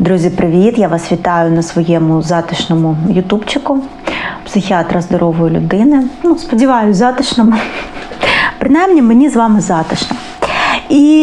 Друзі, привіт! Я вас вітаю на своєму затишному ютубчику психіатра здорової людини. Ну, сподіваюся, затишному. Принаймні, мені з вами затишно. І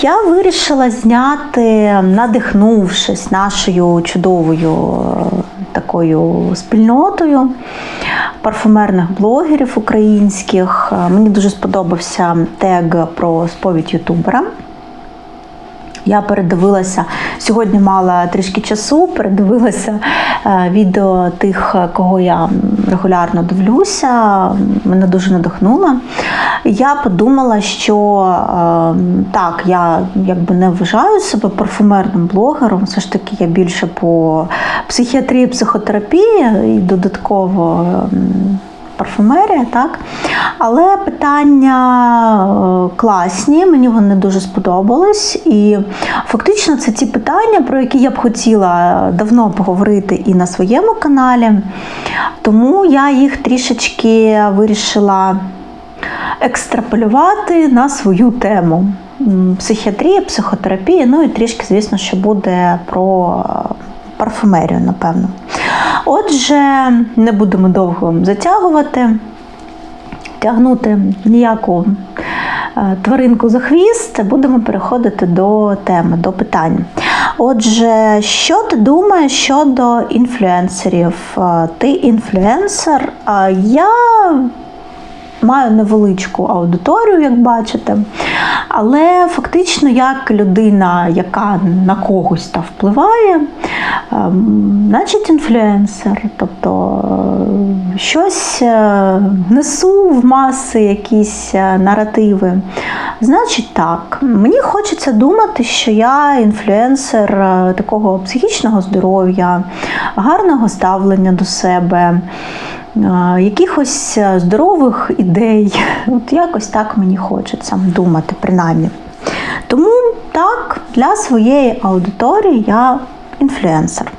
я вирішила зняти, надихнувшись нашою чудовою е, такою спільнотою парфумерних блогерів українських. Е, Мені дуже сподобався тег про сповідь ютубера. Я передивилася сьогодні мала трішки часу, передивилася е, відео тих, кого я регулярно дивлюся. Мене дуже надихнуло. Я подумала, що е, так, я якби не вважаю себе парфумерним блогером. Все ж таки, я більше по психіатрії, психотерапії і додатково. Парфумерія, так? Але питання е, класні, мені вони дуже сподобались. І фактично це ті питання, про які я б хотіла давно поговорити і на своєму каналі. Тому я їх трішечки вирішила екстраполювати на свою тему. Психіатрія, психотерапія, ну і трішки, звісно, що буде про е, парфумерію, напевно. Отже, не будемо довго затягувати, тягнути ніяку е, тваринку за хвіст, будемо переходити до теми, до питань. Отже, що ти думаєш щодо інфлюенсерів? Е, Ти інфлюенсер? Я маю невеличку аудиторію, як бачите. Але фактично, як людина, яка на когось та впливає, ем, значить інфлюенсер. Тобто е, щось е, несу в маси якісь е, наративи. Значить так, мені хочеться думати, що я інфлюенсер такого психічного здоров'я, гарного ставлення до себе якихось е, здорових ідей. От якось так мені хочеться думати, принаймні. Тому так, для своєї аудиторії я інфлюенсер.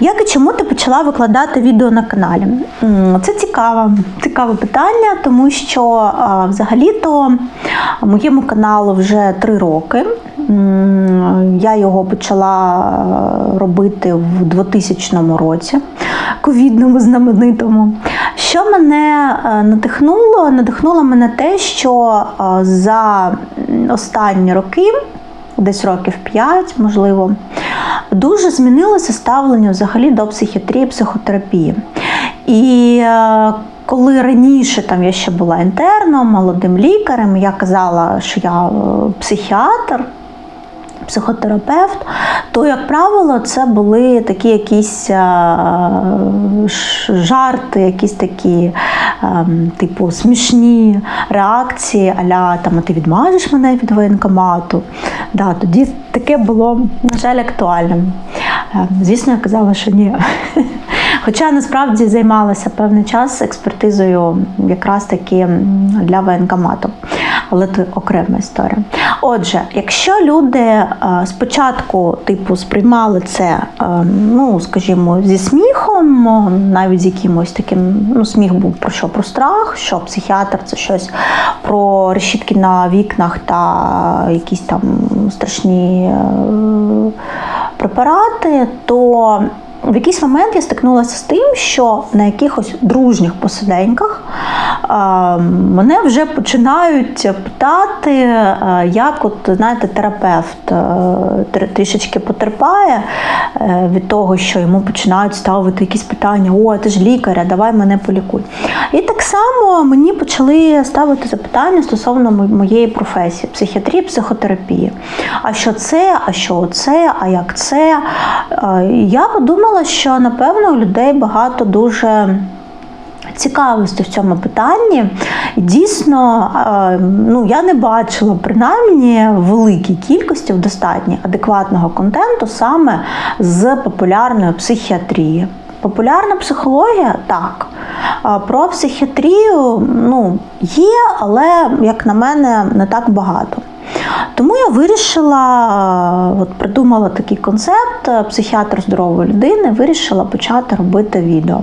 Як і чому ти почала викладати відео на каналі? Це цікаве, цікаве питання, тому що взагалі-то моєму каналу вже три роки. Я його почала е, робити в 2000 році, ковідному знаменитому. Що мене е, надихнуло? Надихнуло мене те, що е, за останні роки десь років 5, можливо, дуже змінилося ставлення взагалі до психіатрії, психотерапії. І коли раніше там я ще була інтерном, молодим лікарем, я казала, що я психіатр. Психотерапевт, то, як правило, це були такі якісь е, жарти, якісь такі, е, типу, смішні реакції, аля там, а ти відмажеш мене від воєнкомату. Да, тоді таке було, на жаль, актуальним. Е, Звісно, я казала, що ні. Хоча насправді займалася певний час експертизою якраз таки для воєнкомату. Але це окрема історія. Отже, якщо люди спочатку типу сприймали це, е, ну скажімо, зі сміхом, навіть з якимось таким, ну сміх був про що? Про страх, що психіатр це щось про решітки на вікнах та якісь там страшні е, препарати, то в якийсь момент я стикнулася з тим, що на якихось дружніх посиденьках мене вже починають питати, як от знаєте, терапевт е, трішечки потерпає е, від того, що йому починають ставити якісь питання: о, ти ж лікар, а давай мене полікуй. І так само мені почали ставити запитання стосовно моєї професії психіатрії, психотерапії. А що це, а що це, а як це? Е, Я подумала, що напевно у людей багато дуже. Цікавості в цьому питанні. Дійсно, е, ну я не бачила принаймні великій кількості в достатньо адекватного контенту саме з популярної психіатрії. Популярна психологія так. Про психіатрію ну, є, але, як на мене, не так багато. Тому я вирішила, е, от придумала такий концепт, е, психіатр здорової людини, вирішила почати робити відео.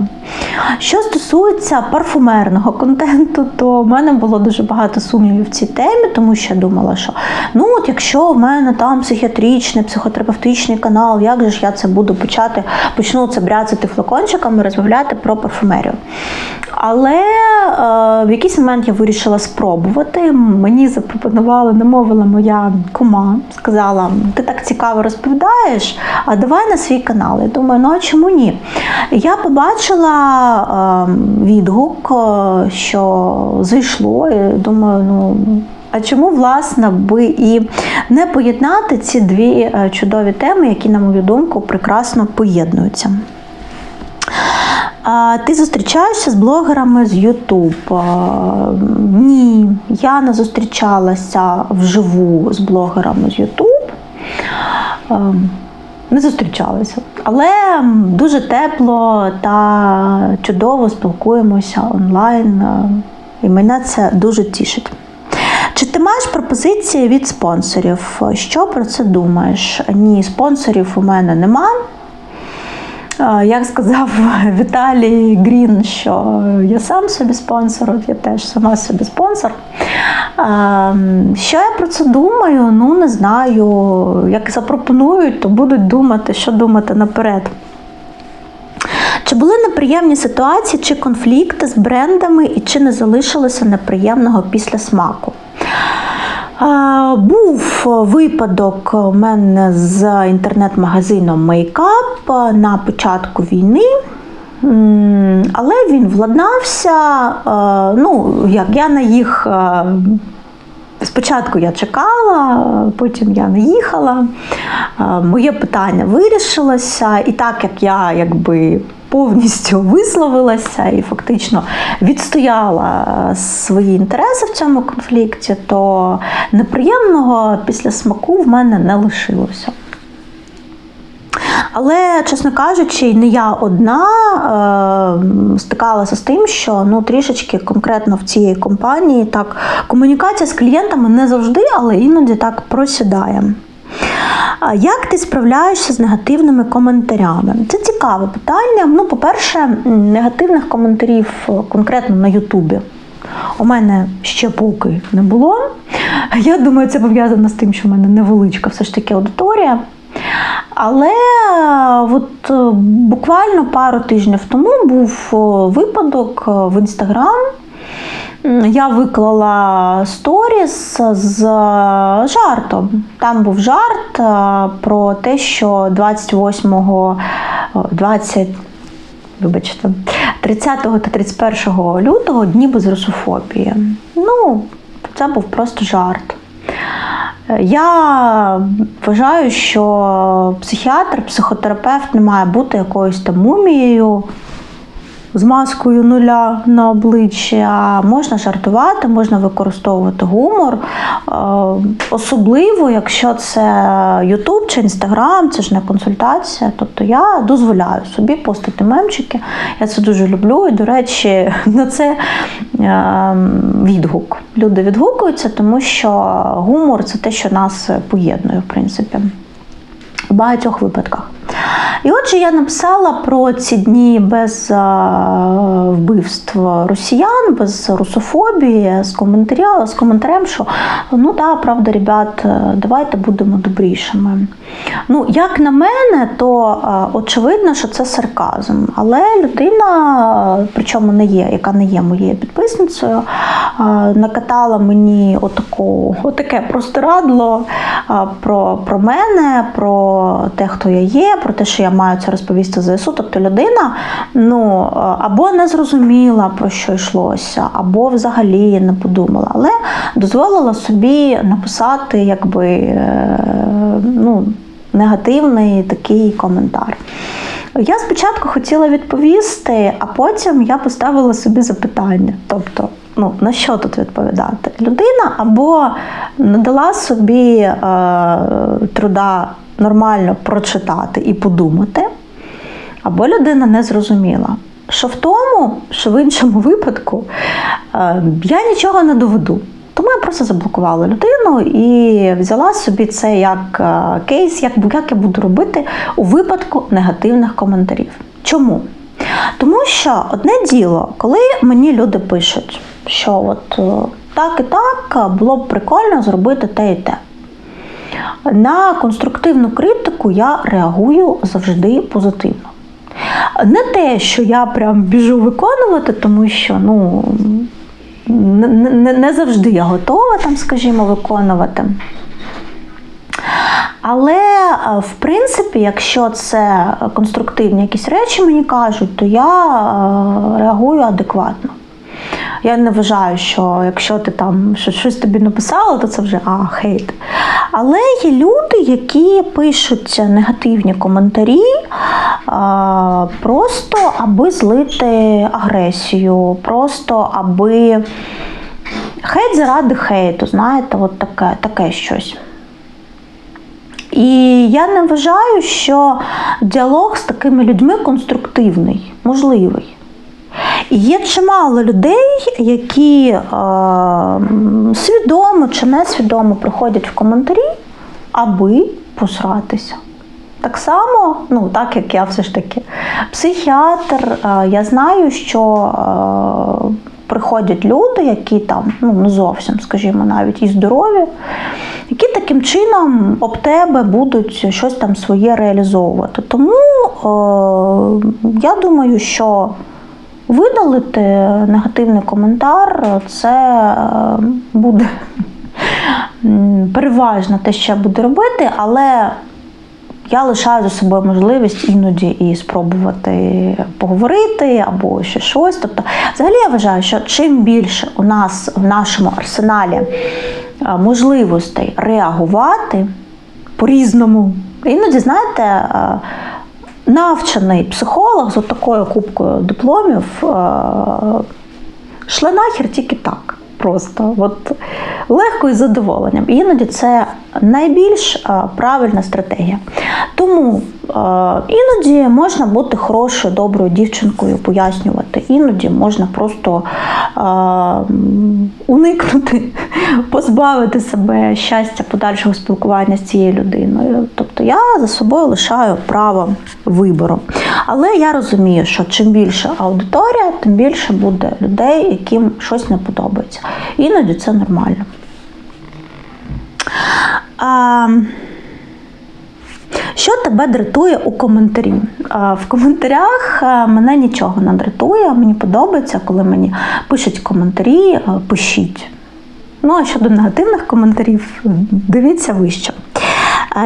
Що стосується парфумерного контенту, то в мене було дуже багато сумнівів в цій темі, тому що я думала, що ну от якщо в мене там психіатричний, психотерапевтичний канал, як же ж я це буду почати, почну це бряцати флакончиками, розмовляти про парфумерію. Але е, в якийсь момент я вирішила спробувати. Мені запропонувала, намовила моя кума, сказала: ти так цікаво розповідаєш, а давай на свій канал. Я думаю, ну а чому ні? Я побачила е, відгук, е, що зайшло. і думаю, ну. А чому, власне, би і не поєднати ці дві е, чудові теми, які, на мою думку, прекрасно поєднуються? Ти зустрічаєшся з блогерами з YouTube? Ні, я не зустрічалася вживу з блогерами з YouTube. Не зустрічалася, але дуже тепло та чудово спілкуємося онлайн, і мене це дуже тішить. Чи ти маєш пропозиції від спонсорів? Що про це думаєш? Ні, спонсорів у мене нема. Як сказав Віталій Грін, що я сам собі спонсор, я теж сама собі спонсор. Що я про це думаю? Ну, не знаю. Як запропонують, то будуть думати, що думати наперед. Чи були неприємні ситуації чи конфлікти з брендами, і чи не залишилося неприємного після смаку? Був випадок у мене з інтернет-магазином Мейкап на початку війни. Але він владнався. Ну, як я на їх спочатку я чекала, потім я не їхала. Моє питання вирішилося, і так як я якби повністю висловилася і фактично відстояла свої інтереси в цьому конфлікті, то неприємного після смаку в мене не лишилося. Але, чесно кажучи, не я одна е, стикалася з тим, що ну трішечки конкретно в цій компанії так комунікація з клієнтами не завжди, але іноді так просідає. Як ти справляєшся з негативними коментарями? Це цікаве питання. Ну, по-перше, негативних коментарів е, конкретно на Ютубі. У мене ще поки не було. Я думаю, це пов'язано з тим, що в мене невеличка все ж таки аудиторія. Але е, от е, буквально пару тижнів тому був випадок в інстаграм. Я виклала сторіс з жартом. Там був жарт е, про те, що 28 20 вибачте, 30 та 31 лютого дні без русофобії. Ну, це був просто жарт. Я вважаю, що психіатр, психотерапевт не має бути якоюсь там мумією з маскою нуля на обличчі, а можна жартувати, можна використовувати гумор. Е, особливо, якщо це YouTube чи Instagram, це ж не консультація. Тобто я дозволяю собі постити мемчики. Я це дуже люблю. І, до речі, на це е, відгук. Люди відгукуються, тому що гумор це те, що нас поєднує, в принципі, в багатьох випадках. І отже, я написала про ці дні без вбивств росіян, без русофобії, з коментаря, з коментарем, що ну так, правда, ребят, давайте будемо добрішими. Ну, як на мене, то очевидно, що це сарказм. Але людина, причому не є, яка не є моєю підписницею, накатала мені отаку, отаке простирадло про, про мене, про те, хто я є, про те, що я маю це розповісти ЗСУ. Тобто людина ну, або не зрозуміла, про що йшлося, або взагалі не подумала, але дозволила собі написати якби, е, ну, негативний такий коментар. Я спочатку хотіла відповісти, а потім я поставила собі запитання. Тобто, ну, на що тут відповідати? Людина або надала собі е, труда нормально прочитати і подумати, або людина не зрозуміла. Що в тому, що в іншому випадку е, я нічого не доведу. Тому я просто заблокувала людину і взяла собі це як е, кейс, як, як я буду робити у випадку негативних коментарів. Чому? Тому що одне діло, коли мені люди пишуть, що от е, так і так було б прикольно зробити те і те. На конструктивну критику я реагую завжди позитивно. Не те, що я прям біжу виконувати, тому що ну, не, не, завжди я готова там, скажімо, виконувати. Але, в принципі, якщо це конструктивні якісь речі мені кажуть, то я реагую адекватно. Я не вважаю, що якщо ти там що- щось тобі написала, то це вже а, хейт. Але є люди, які пишуть негативні коментарі а, просто аби злити агресію, просто аби хейт заради хейту, знаєте, от таке, таке щось. І я не вважаю, що діалог з такими людьми конструктивний, можливий. Є чимало людей, які е, свідомо чи несвідомо приходять в коментарі, аби посратися. Так само, ну так як я все ж таки психіатр, е, я знаю, що е, приходять люди, які там ну не зовсім, скажімо, навіть і здорові, які таким чином об тебе будуть щось там своє реалізовувати. Тому е, я думаю, що видалити негативний коментар це е, буде переважно те, що я буду робити, але я лишаю за собою можливість іноді і спробувати поговорити або ще щось. Тобто, взагалі я вважаю, що чим більше у нас в нашому арсеналі е, можливостей реагувати по-різному, іноді, знаєте, е, навчений психолог з такою кубкою дипломів е, шле нахер тільки так. Просто от легко і задоволенням. Іноді це найбільш е, правильна стратегія. Тому іноді можна бути хорошою, доброю дівчинкою, пояснювати. Іноді можна просто е, уникнути, позбавити себе щастя подальшого спілкування з цією людиною. Тобто я за собою лишаю право вибору. Але я розумію, що чим більше аудиторія, тим більше буде людей, яким щось не подобається. Іноді це нормально. А, що тебе дратує у коментарі? В коментарях мене нічого не дратує. Мені подобається, коли мені пишуть коментарі, пишіть. Ну, а щодо негативних коментарів, дивіться вище.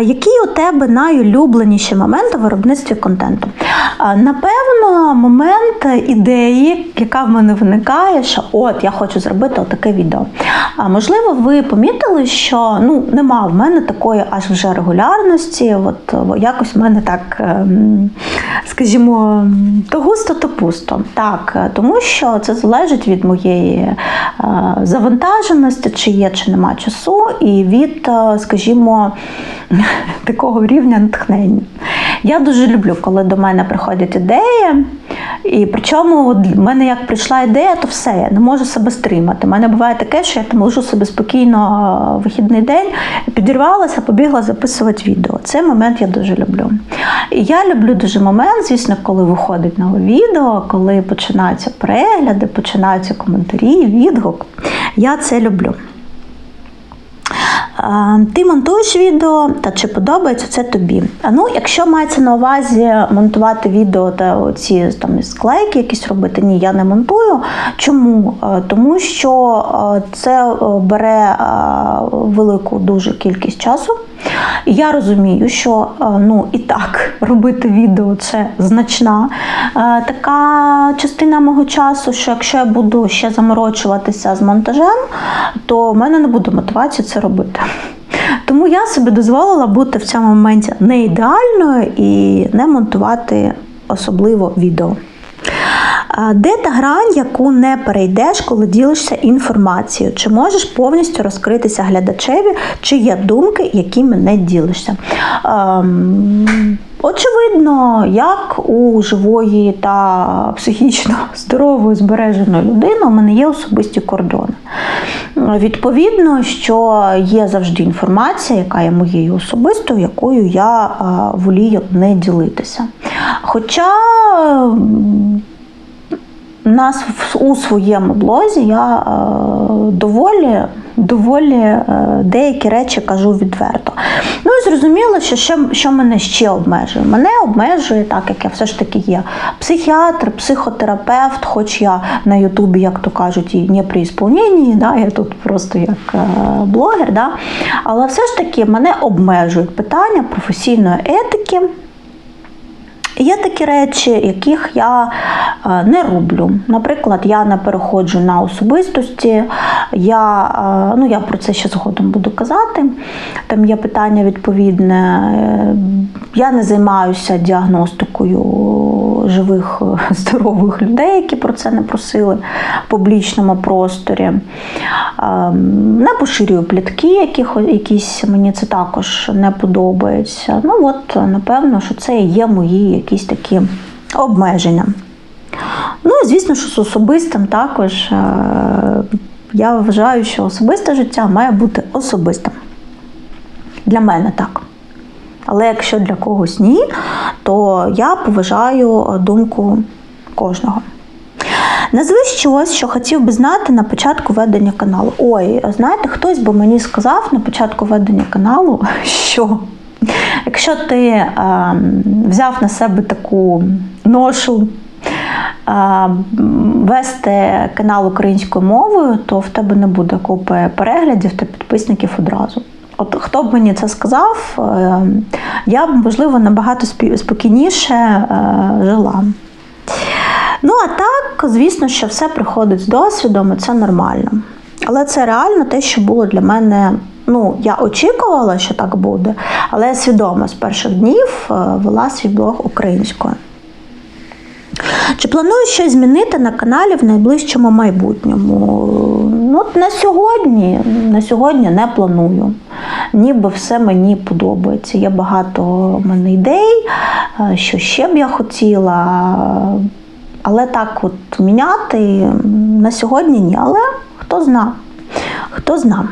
Які у тебе найулюбленіші моменти в виробництві контенту? Напевно, момент ідеї, яка в мене виникає, що от я хочу зробити отаке відео. А можливо, ви помітили, що ну нема в мене такої аж вже регулярності. От якось в мене так, ем, скажімо, то густо, то пусто. Так, тому що це залежить від моєї е, завантаженості, чи є, чи нема часу, і від, е, скажімо, такого рівня натхнення. Я дуже люблю, коли до мене приходять ідеї. І причому в мене як прийшла ідея, то все, я не можу себе стримати. У мене буває таке, що я там лежу собі спокійно е, вихідний день, підірвалася, побігла записувати відео. Цей момент я дуже люблю. І я люблю дуже момент, звісно, коли виходить нове відео, коли починаються перегляди, починаються коментарі, відгук. Я це люблю. Ти монтуєш відео, та чи подобається це тобі? Ну, якщо мається на увазі монтувати відео та ці там склейки якісь робити, ні, я не монтую. Чому? Тому що це е, бере велику дуже кількість часу. Я розумію, що е, ну і так робити відео це значна е, така частина мого часу, що якщо я буду ще заморочуватися з монтажем, то в мене не буде мотивації це робити. Тому я собі дозволила бути в цьому моменті не ідеальною і не монтувати особливо відео. Де та грань, яку не перейдеш, коли ділишся інформацією? Чи можеш повністю розкритися глядачеві, чи є думки, якими не ділишся? Ем, Очевидно, як у живої та психічно здорової збереженої людини у мене є особисті кордони. Відповідно, що є завжди інформація, яка є моєю особистою, якою я е, волію не ділитися. Хоча нас у своєму блозі я е, доволі, доволі е, деякі речі кажу відверто. Ну і зрозуміло, що, що, що мене ще обмежує. Мене обмежує, так як я все ж таки є психіатр, психотерапевт, хоч я на Ютубі, як то кажуть, і не при ісполненні, да, я тут просто як е, блогер, да, але все ж таки мене обмежують питання професійної етики. Є такі речі, яких я е, не роблю. Наприклад, я не переходжу на особистості. Я, е, ну, я про це ще згодом буду казати. Там є питання відповідне. Е, Я не займаюся діагностикою живих е, здорових людей, які про це не просили в публічному просторі. Ем, Не поширюю плітки, яких, якісь мені це також не подобається. Ну от, напевно, що це є мої якісь такі обмеження. Ну, і звісно, що з особистим також е, я вважаю, що особисте життя має бути особистим. Для мене так. Але якщо для когось ні, то я поважаю думку кожного. Назви щось, що хотів би знати на початку ведення каналу. Ой, знаєте, хтось би мені сказав на початку ведення каналу, що якщо ти е, взяв на себе таку ношу е, вести канал українською мовою, то в тебе не буде купи переглядів та підписників одразу. От хто б мені це сказав, е, я б, можливо, набагато спокійніше е, жила. Ну, а так, звісно, що все приходить з досвідом, і це нормально. Але це реально те, що було для мене. Ну, я очікувала, що так буде, але я свідомо з перших днів е, вела свій блог українською. Чи планую щось змінити на каналі в найближчому майбутньому? Ну, на сьогодні, на сьогодні не планую. Ніби все мені подобається. Є багато в мене ідей, е, що ще б я хотіла. Але так от міняти на сьогодні ні. Але хто зна? Хто зна.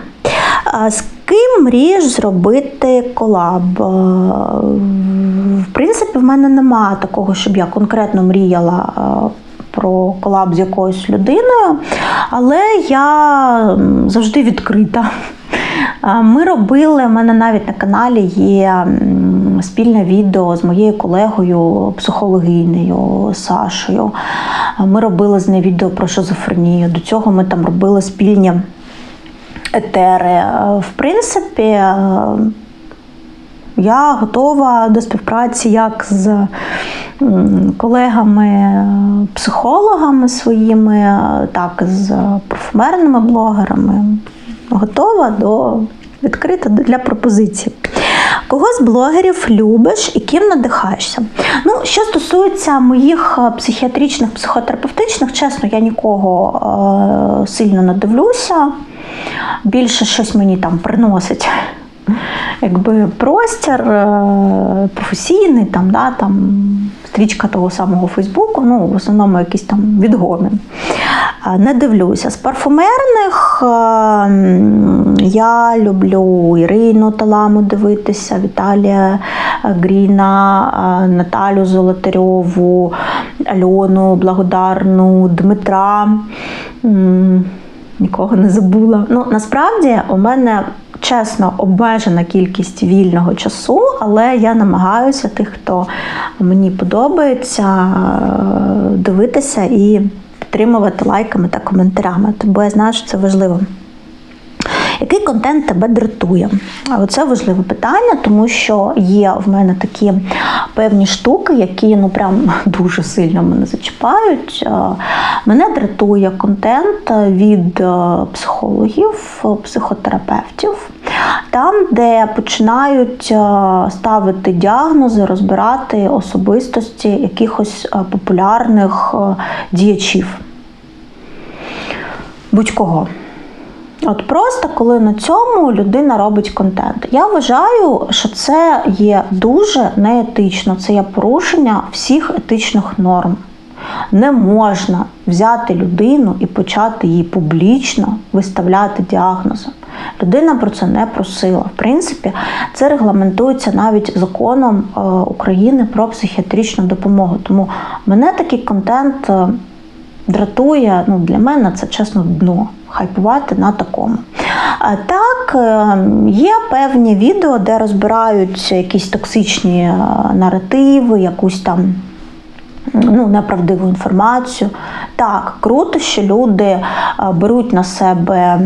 З ким мрієш зробити колаб? Е, В принципі, в мене немає такого, щоб я конкретно мріяла е, про колаб з якоюсь людиною, але я завжди відкрита. Ми робили, в мене навіть на каналі є спільне відео з моєю колегою, психологинею Сашею. Е, Ми робили з нею відео про шизофренію. До цього ми там робили спільні етери. В принципі, я готова до співпраці як з колегами-психологами своїми, е, так і з парфумерними блогерами. Готова до відкрита для пропозицій. Кого з блогерів любиш і ким надихаєшся? Ну, що стосується моїх е, психіатричних, психотерапевтичних, чесно, я нікого е, сильно не дивлюся. Більше щось мені там приносить. Якби простір е, професійний, там, да, там, стрічка того самого Фейсбуку, ну, в основному якийсь там відгомін. Е, Не дивлюся. З парфумерних е, я люблю Ірину Таламу дивитися, Віталія е, Гріна, Наталю Золотарьову, Альону Благодарну, Дмитра. Нікого не забула. Ну, насправді у мене чесно обмежена кількість вільного часу, але я намагаюся тих, хто мені подобається, дивитися і підтримувати лайками та коментарями. Тому я знаю, що це важливо. Який контент тебе дратує? Це важливе питання, тому що є в мене такі певні штуки, які ну прям дуже сильно мене зачіпають. Е, Мене дратує контент від е, психологів, психотерапевтів, там, де починають е, ставити діагнози, розбирати особистості якихось популярних діячів. Будь-кого. От просто коли на цьому людина робить контент. Я вважаю, що це є дуже неетично, це є порушення всіх етичних норм. Не можна взяти людину і почати її публічно виставляти діагнозом. Людина про це не просила. В принципі, це регламентується навіть законом е, України про психіатричну допомогу. Тому мене такий контент е, дратує. Ну, для мене це чесно дно. Хайпувати на такому. Так, е, є певні відео, де розбираються якісь токсичні е, наративи, якусь там ну, неправдиву інформацію. Так, круто, що люди е, беруть на себе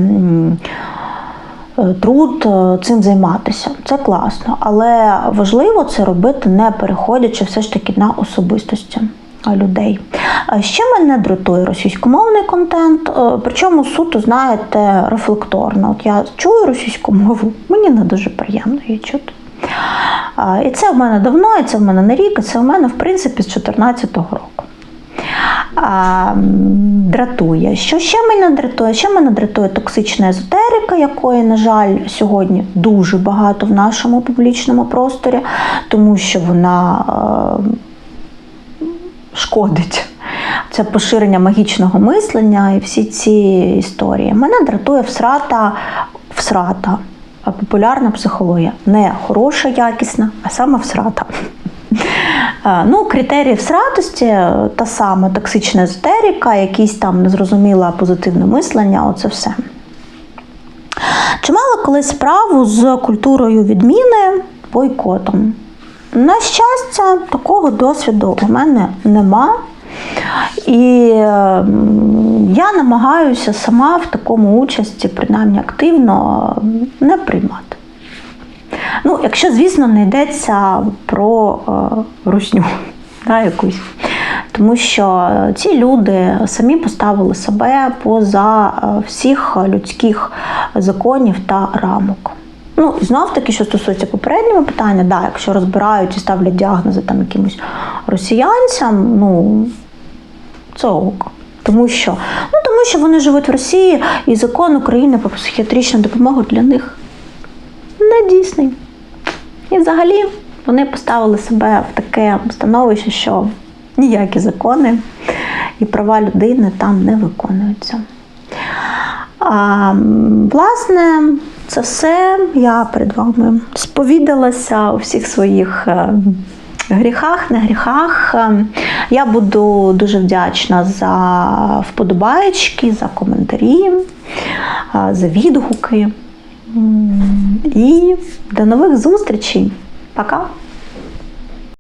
труд цим займатися. Це класно, але важливо це робити, не переходячи все ж таки на особистості людей. Ще мене дратує російськомовний контент, е, причому суто, знаєте, рефлекторно. От я чую російську мову, мені не дуже приємно її чути. І це в мене давно, і це в мене не рік, і це в мене, в принципі, з 2014 року. А, дратує. Що ще мене дратує? Ще мене дратує токсична езотерика, якої, на жаль, сьогодні дуже багато в нашому публічному просторі, тому що вона е, шкодить. Це поширення магічного мислення і всі ці історії. Мене дратує всрата, всрата, а популярна психологія. Не хороша, якісна, а саме всрата. Е, Ну, критерії всратості е, та сама токсична езотерика, якісь там незрозуміле позитивне мислення, оце все. Чи мала колись справу з культурою відміни бойкотом? На щастя, такого досвіду у мене нема. І я намагаюся сама в такому участі, принаймні активно, не приймати. Ну, якщо, звісно, не йдеться про е, русню да, якусь. Тому що ці люди самі поставили себе поза е, всіх людських законів та рамок. Ну, знов таки, що стосується попереднього питання, да, якщо розбирають і ставлять діагнози там якимось росіянцям, ну це ок. Тому що, ну, тому що вони живуть в Росії, і закон України про психіатричну допомогу для них не дійсний. І взагалі вони поставили себе в таке становище, що ніякі закони і права людини там не виконуються. А, власне, це все. Я перед вами сповідалася у всіх своїх е, гріхах, не гріхах. Е, Я буду дуже вдячна за вподобаєчки, за коментарі, е, за відгуки. І до нових зустрічей. Пока!